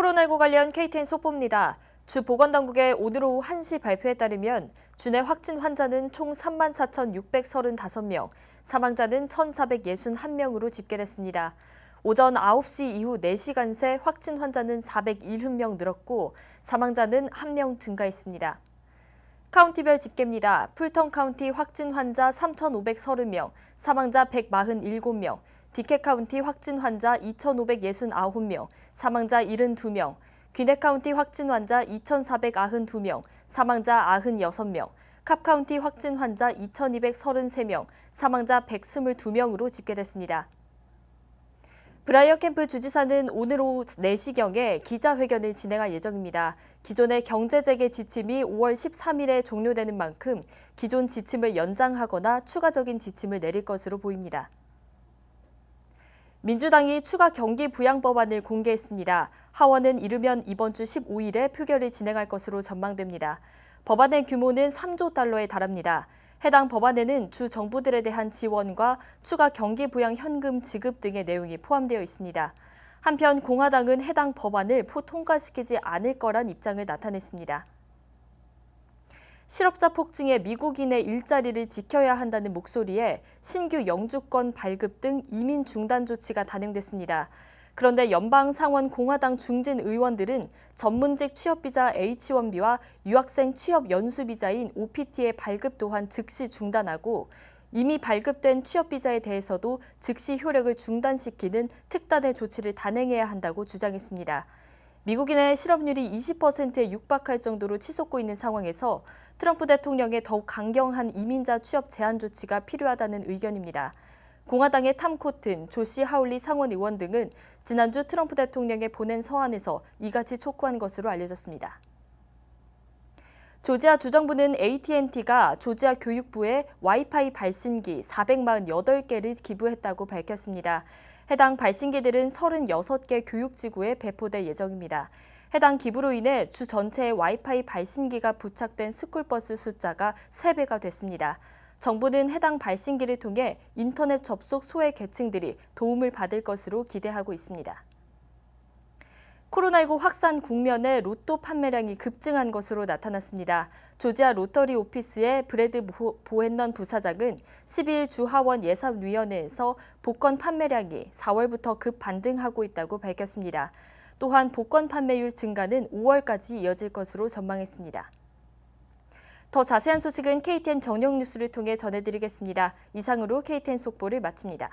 코로나19 관련 KTN 속보입니다. 주 보건당국의 오늘 오후 1시 발표에 따르면 주내 확진 환자는 총 34,635명, 사망자는 1,461명으로 집계됐습니다. 오전 9시 이후 4시간 새 확진 환자는 401명 늘었고 사망자는 1명 증가했습니다. 카운티별 집계입니다. 풀턴 카운티 확진 환자 3,530명, 사망자 147명, 디켓 카운티 확진 환자 2,569명, 사망자 72명, 귀넷 카운티 확진 환자 2,492명, 사망자 96명, 캅 카운티 확진 환자 2,233명, 사망자 122명으로 집계됐습니다. 브라이어 캠프 주지사는 오늘 오후 4시경에 기자회견을 진행할 예정입니다. 기존의 경제재개 지침이 5월 13일에 종료되는 만큼 기존 지침을 연장하거나 추가적인 지침을 내릴 것으로 보입니다. 민주당이 추가 경기 부양 법안을 공개했습니다. 하원은 이르면 이번 주 15일에 표결을 진행할 것으로 전망됩니다. 법안의 규모는 3조 달러에 달합니다. 해당 법안에는 주 정부들에 대한 지원과 추가 경기 부양 현금 지급 등의 내용이 포함되어 있습니다. 한편 공화당은 해당 법안을 포 통과시키지 않을 거란 입장을 나타냈습니다. 실업자 폭증에 미국인의 일자리를 지켜야 한다는 목소리에 신규 영주권 발급 등 이민 중단 조치가 단행됐습니다. 그런데 연방 상원 공화당 중진 의원들은 전문직 취업비자 H1B와 유학생 취업 연수비자인 OPT의 발급 또한 즉시 중단하고 이미 발급된 취업비자에 대해서도 즉시 효력을 중단시키는 특단의 조치를 단행해야 한다고 주장했습니다. 미국인의 실업률이 20%에 육박할 정도로 치솟고 있는 상황에서 트럼프 대통령의 더욱 강경한 이민자 취업 제한 조치가 필요하다는 의견입니다. 공화당의 탐 코튼, 조시 하울리 상원 의원 등은 지난주 트럼프 대통령에 보낸 서한에서 이같이 촉구한 것으로 알려졌습니다. 조지아 주정부는 AT&T가 조지아 교육부에 와이파이 발신기 448개를 기부했다고 밝혔습니다. 해당 발신기들은 36개 교육지구에 배포될 예정입니다. 해당 기부로 인해 주 전체에 와이파이 발신기가 부착된 스쿨버스 숫자가 3배가 됐습니다. 정부는 해당 발신기를 통해 인터넷 접속 소외 계층들이 도움을 받을 것으로 기대하고 있습니다. 코로나19 확산 국면에 로또 판매량이 급증한 것으로 나타났습니다. 조지아 로터리 오피스의 브래드 보헨넌 부사장은 12일 주하원 예산위원회에서 복권 판매량이 4월부터 급 반등하고 있다고 밝혔습니다. 또한 복권 판매율 증가는 5월까지 이어질 것으로 전망했습니다. 더 자세한 소식은 KTN 정녕 뉴스를 통해 전해드리겠습니다. 이상으로 KTN 속보를 마칩니다.